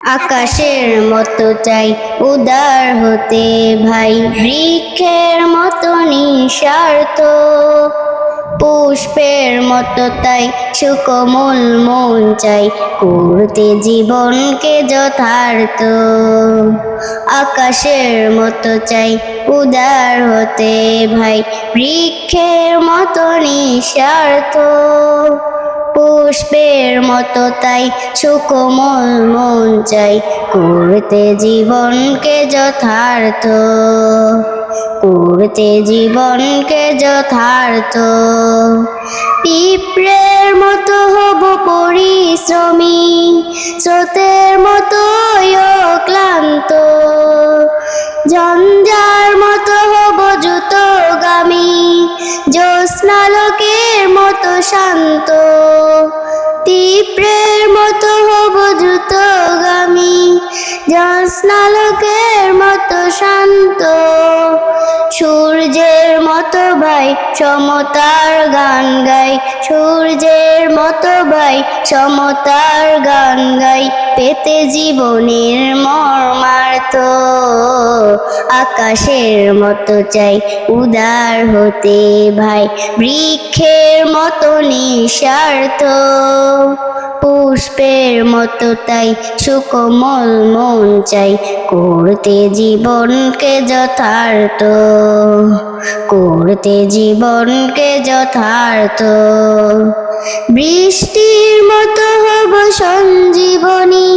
আকাশের মতো চাই, উদার হতে ভাই। বৃক্ষের মতো নিঃস্বার্থ, পুষ্পের মতো তাই সুকমল মন চাই। করতে জীবনকে যথার্থ, আকাশের মতো চাই, উদার হতে ভাই। বৃক্ষের মতো নিঃস্বার্থ। পুষ্পের মতো তাই সুকোমল মন চাই। করতে জীবনকে যথার্থ করতে জীবনকে যথার্থ। পিঁপড়ের মতো হব পরিশ্রমী, স্রোতের মতো ক্লান্ত জঞ্জার মতো হব দ্রুতগামী জ্যোৎস্নালোকের মতো শান্ত। তীব্রের মতো হব দ্রুতগামী। জ্যোৎস্নালোকের মতো শান্ত। সূর্যের মতো ভাই, সমতার গান গাই। সূর্যের মতো ভাই, সমতার গান গাই। পেতে জীবনের মর্মার্থ, আকাশের মতো চাই। উদার হতে ভাই, বৃক্ষের মতো নিঃস্বার্থ। পুষ্পের মতো তাই সুকোমল মন চাই। করতে জীবনকে যথার্থ, করতে জীবনকে যথার্থ। বৃষ্টির মতো হব সঞ্জীবনী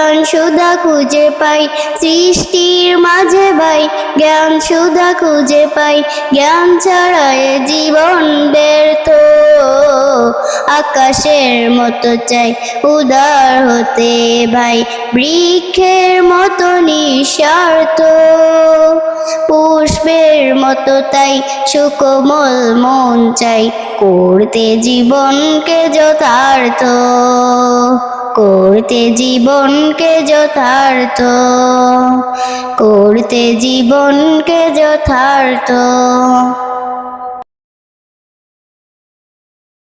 জ্ঞান সুধা খুঁজে পাই, সৃষ্টির মাঝে ভাই। জ্ঞান সুধা খুঁজে পাই, জ্ঞান ছাড়া এ জীবন ব্যর্থ। আকাশের মতো চাই, উদার হতে ভাই, বৃক্ষের মতো নিঃস্বার্থ। পুষ্পের মতো তাই, সুকোমল মন চাই, করতে জীবনকে যথার্থ। করতে জীবনকে যথার্থ করতে জীবনকে যথার্থ।